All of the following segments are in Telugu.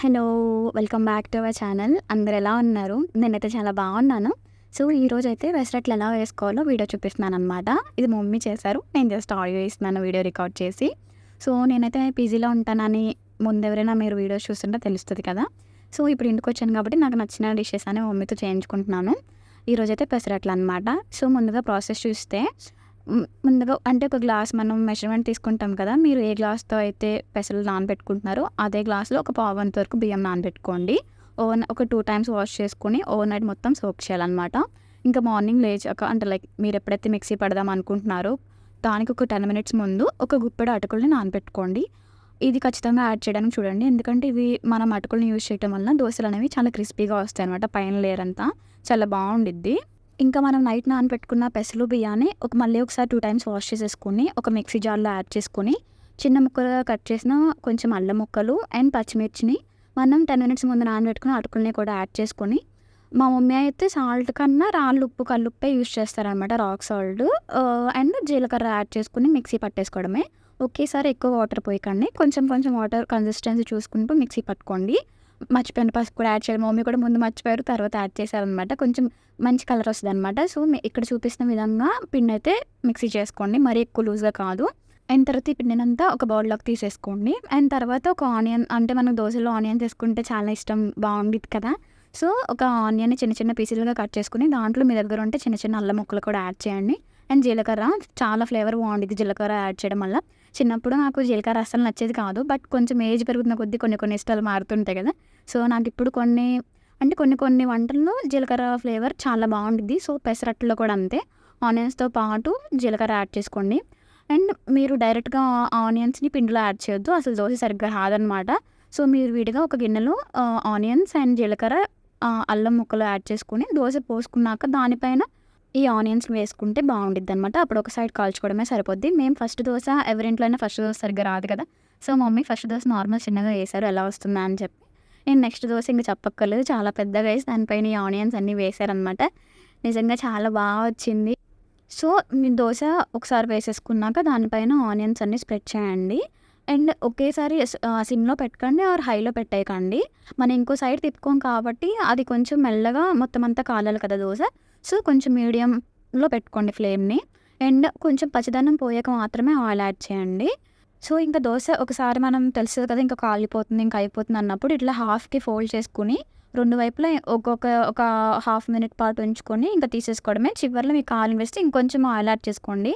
Hello welcome back to our channel. అందరు ఎలా ఉన్నారు? నేనైతే చాలా బాగున్నాను. సో ఈరోజు అయితే పెసరట్లు ఎలా వేసుకోవాలో వీడియో చూపిస్తున్నాను అనమాట ఇది మమ్మీ చేశారు. నేను జస్ట్ ఆడియో ఇస్తున్నాను వీడియో రికార్డ్ చేసి. సో నేనైతే పీజీలో ఉంటానని ముందు ఎవరైనా మీరు వీడియోస్ చూస్తుంటే తెలుస్తుంది కదా. సో ఇప్పుడు ఇంటికి వచ్చాను కాబట్టి నాకు నచ్చిన డిషెస్ అని మమ్మీతో చేయించుకుంటున్నాను. ఈరోజు అయితే పెసరట్లు అనమాట సో ముందుగా ప్రాసెస్ చూస్తే ముందుగా అంటే ఒక గ్లాస్ మనం మెజర్మెంట్ తీసుకుంటాం కదా మీరు ఏ గ్లాస్తో అయితే పెసలు నానబెట్టుకుంటున్నారో అదే గ్లాస్లో ఒక పావు వంతు వరకు బియ్యం నానబెట్టుకోండి. ఓవర్ ఒక టూ టైమ్స్ వాష్ చేసుకొని ఓవర్ నైట్ మొత్తం సోక్ చేయాలన్నమాట. ఇంకా మార్నింగ్ లేచాక అంటే లైక్ మీరు ఎప్పుడైతే మిక్సీ పడదాం అనుకుంటున్నారో దానికి ఒక టెన్ మినిట్స్ ముందు ఒక గుప్పెడు అటుకుల్ని నానబెట్టుకోండి. ఇది ఖచ్చితంగా యాడ్ చేయడానికి చూడండి. ఎందుకంటే ఇవి మనం అటుకులను యూజ్ చేయడం వల్ల దోశలు అనేవి చాలా క్రిస్పీగా వస్తాయి అనమాట పైన లేయర్ అంతా చాలా బాగుండిద్ది. ఇంకా మనం నైట్ నానబెట్టుకున్న పెసలు బియ్యాన్ని ఒక మళ్ళీ ఒకసారి టూ టైమ్స్ వాష్ చేసేసుకొని ఒక మిక్సీ జార్లో యాడ్ చేసుకొని చిన్న ముక్కలుగా కట్ చేసిన కొంచెం అల్లం ముక్కలు అండ్ పచ్చిమిర్చిని మనం టెన్ మినిట్స్ ముందు నానబెట్టుకుని అటుకుల్ని కూడా యాడ్ చేసుకొని మా మమ్మీ అయితే సాల్ట్ కన్నా రాళ్ళు ఉప్పు కల్లుప్పే యూజ్ చేస్తారనమాట రాక్ సాల్ట్ అండ్ జీలకర్ర యాడ్ చేసుకుని మిక్సీ పట్టేసుకోవడమే. ఒకేసారి ఎక్కువ వాటర్ పోయకండి కొంచెం కొంచెం వాటర్ కన్సిస్టెన్సీ చూసుకుంటూ మిక్సీ పట్టుకోండి. మర్చిపోయిన. పసుపు కూడా యాడ్ చేయాలి. మమ్మీ కూడా ముందు మర్చిపోయారు తర్వాత యాడ్ చేశారనమాట కొంచెం మంచి కలర్ వస్తుంది అనమాట సో ఇక్కడ చూపిస్తున్న విధంగా పిండి అయితే మిక్సీ చేసుకోండి. మరీ ఎక్కువ లూజ్గా కాదు. అండ్ తర్వాత ఈ పిండినంతా ఒక బౌల్లోకి తీసేసుకోండి. అండ్ తర్వాత ఒక ఆనియన్ అంటే మనకు దోశలో ఆనియన్ తీసుకుంటే చాలా ఇష్టం బాగుండిద్ది కదా. సో ఒక ఆనియన్ చిన్న చిన్న పీసులుగా కట్ చేసుకుని దాంట్లో మీ దగ్గర ఉంటే చిన్న చిన్న అల్లం ముక్కలు కూడా యాడ్ చేయండి. అండ్ జీలకర్ర చాలా ఫ్లేవర్ బాగుంటుంది జీలకర్ర యాడ్ చేయడం వల్ల. చిన్నప్పుడు నాకు జీలకర్ర అస్సలు నచ్చేది కాదు. బట్ కొంచెం ఏజ్ పెరుగుతున్న కొద్దీ కొన్ని కొన్ని ఇష్టాలు మారుతుంటాయి కదా. సో నాకు ఇప్పుడు కొన్ని అంటే కొన్ని కొన్ని వంటల్లో జీలకర్ర ఫ్లేవర్ చాలా బాగుంటుంది సో పెసరట్లో కూడా అంతే. ఆనియన్స్తో పాటు జీలకర్ర యాడ్ చేసుకోండి. అండ్ మీరు డైరెక్ట్గా ఆనియన్స్ని పిండిలో యాడ్ చేయొద్దు. అసలు దోశ సరిగ్గా రాదనమాట. సో మీరు విడిగా ఒక గిన్నెలో ఆనియన్స్ అండ్ జీలకర్ర అల్లం ముక్కలు యాడ్ చేసుకుని దోశ పోసుకున్నాక దానిపైన ఈ ఆనియన్స్ వేసుకుంటే బాగుండిద్ది అనమాట అప్పుడు ఒక సైడ్ కాల్చుకోవడమే సరిపోద్ది. మేము ఫస్ట్ దోశ ఎవరింట్లో అయినా ఫస్ట్ దోశ సరిగ్గా రాదు కదా. So mummy first dosa normal చిన్నగా వేశారు ఎలా వస్తుందా అని చెప్పి. నేను నెక్స్ట్ దోశ ఇంకా చెప్పక్కర్లేదు. చాలా పెద్దగా వేసి దానిపైన ఈ ఆనియన్స్ అన్నీ వేశారనమాట నిజంగా చాలా బాగా వచ్చింది. సో మీ దోశ ఒకసారి వేసేసుకున్నాక దానిపైన ఆనియన్స్ అన్నీ స్ప్రెడ్ చేయండి. అండ్ ఒకేసారి సిమ్లో పెట్టకండి ఆర్ హైలో పెట్టేయకండి. మనం ఇంకో సైడ్ తిప్పుకోం కాబట్టి అది కొంచెం మెల్లగా మొత్తం అంతా కాలాలి కదా దోశ. సో కొంచెం మీడియంలో పెట్టుకోండి ఫ్లేమ్ని. అండ్ కొంచెం పచ్చిదనం పోయాక మాత్రమే ఆయిల్ యాడ్ చేయండి. సో ఇంకా దోశ ఒకసారి మనం తెలుస్తుంది కదా ఇంకా కాలిపోతుంది ఇంకా అయిపోతుంది అన్నప్పుడు ఇట్లా హాఫ్కి ఫోల్డ్ చేసుకుని రెండు వైపులా ఒక్కొక్క ఒక హాఫ్ మినిట్ పాటు ఉంచుకొని ఇంకా తీసేసుకోవడమే. చివరిలో మీకు కావాలి వేస్తే ఇంకొంచెం ఆయిల్ యాడ్ చేసుకోండి.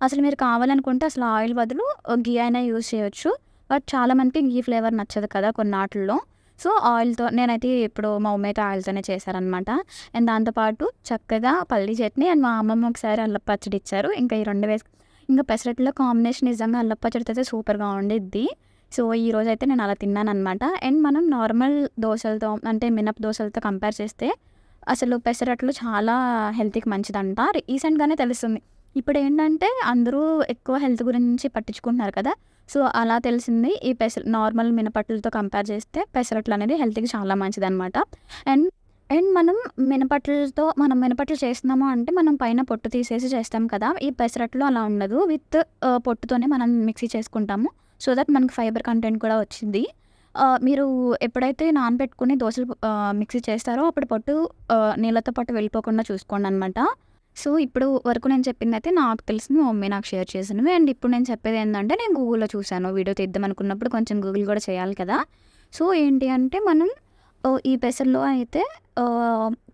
అసలు మీరు కావాలనుకుంటే అసలు ఆయిల్ బదులు గీ అయినా యూజ్ చేయొచ్చు. బట్ చాలా మందికి గీ ఫ్లేవర్ నచ్చదు కదా కొన్ని వాటిల్లో సో ఆయిల్తో నేనైతే ఇప్పుడు మా మమ్మీ ఆయిల్తోనే చేశారనమాట అండ్ దాంతోపాటు చక్కగా పల్లీ చట్నీ అండ్ మా అమ్మమ్మ ఒకసారి అల్లపు పచ్చడి ఇచ్చారు. ఇంకా ఈ రెండు వేసి ఇంకా పెసరట్లో కాంబినేషన్ నిజంగా అల్లపు పచ్చడితో అయితే సూపర్గా ఉండిద్ది. సో ఈ రోజు అయితే నేను అలా తిన్నాను అనమాట అండ్ మనం నార్మల్ దోశలతో అంటే మినప్ దోశలతో కంపేర్ చేస్తే అసలు పెసరట్లు చాలా హెల్త్కి మంచిదంట. రీసెంట్గానే తెలుస్తుంది. ఇప్పుడు ఏంటంటే అందరూ ఎక్కువ హెల్త్ గురించి పట్టించుకుంటున్నారు కదా. సో అలా తెలిసింది ఈ పెసర నార్మల్ మినపట్లతో కంపేర్ చేస్తే పెసరట్లు అనేది హెల్త్కి చాలా మంచిదన్నమాట. అండ్ అండ్ మనం మినపట్లతో మనం మినపట్లు చేస్తున్నాము అంటే మనం పైన పొట్టు తీసేసి చేస్తాం కదా. ఈ పెసరట్లు అలా ఉండదు. విత్ పొట్టుతోనే మనం మిక్సీ చేసుకుంటాము. సో దట్ మనకి ఫైబర్ కంటెంట్ కూడా వచ్చింది. మీరు ఎప్పుడైతే నానబెట్టుకుని దోశలు మిక్సీ చేస్తారో అప్పుడు పొట్టు నీళ్ళతో పాటు వెళ్ళిపోకుండా చూసుకోండి అనమాట సో ఇప్పుడు వరకు నేను చెప్పింది అయితే నాకు తెలిసింది మా మమ్మీ నాకు షేర్ చేసినవి. అండ్ ఇప్పుడు నేను చెప్పేది ఏంటంటే నేను గూగుల్లో చూశాను. వీడియో తీద్దాం అనుకున్నప్పుడు కొంచెం గూగుల్ కూడా చేయాలి కదా. సో ఏంటి అంటే మనం ఈ పెసర్లో అయితే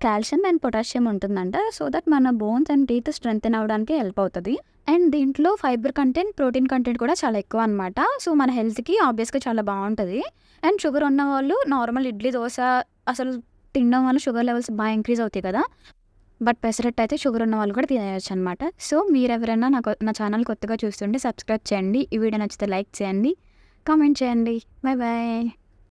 కాల్షియం అండ్ పొటాషియం ఉంటుందంట. సో దట్ మన బోన్స్ అండ్ టీత్ స్ట్రెంగ్తెన్ అవ్వడానికి హెల్ప్ అవుతుంది. అండ్ దీంట్లో ఫైబర్ కంటెంట్ ప్రోటీన్ కంటెంట్ కూడా చాలా ఎక్కువ అనమాట సో మన హెల్త్కి ఆబ్వియస్గా చాలా బాగుంటుంది. అండ్ షుగర్ ఉన్న వాళ్ళు నార్మల్ ఇడ్లీ దోశ అసలు తినడం వల్ల షుగర్ లెవెల్స్ బాగా ఇంక్రీజ్ అవుతాయి కదా. బట్ పెసరట్టు అయితే షుగర్ ఉన్న వాళ్ళు కూడా తినేయచ్చు అనమాట సో మీరు ఎవరైనా నాకు నా ఛానల్ కొత్తగా చూస్తుంటే సబ్స్క్రైబ్ చేయండి. ఈ వీడియో నచ్చితే లైక్ చేయండి. కామెంట్ చేయండి. Bye bye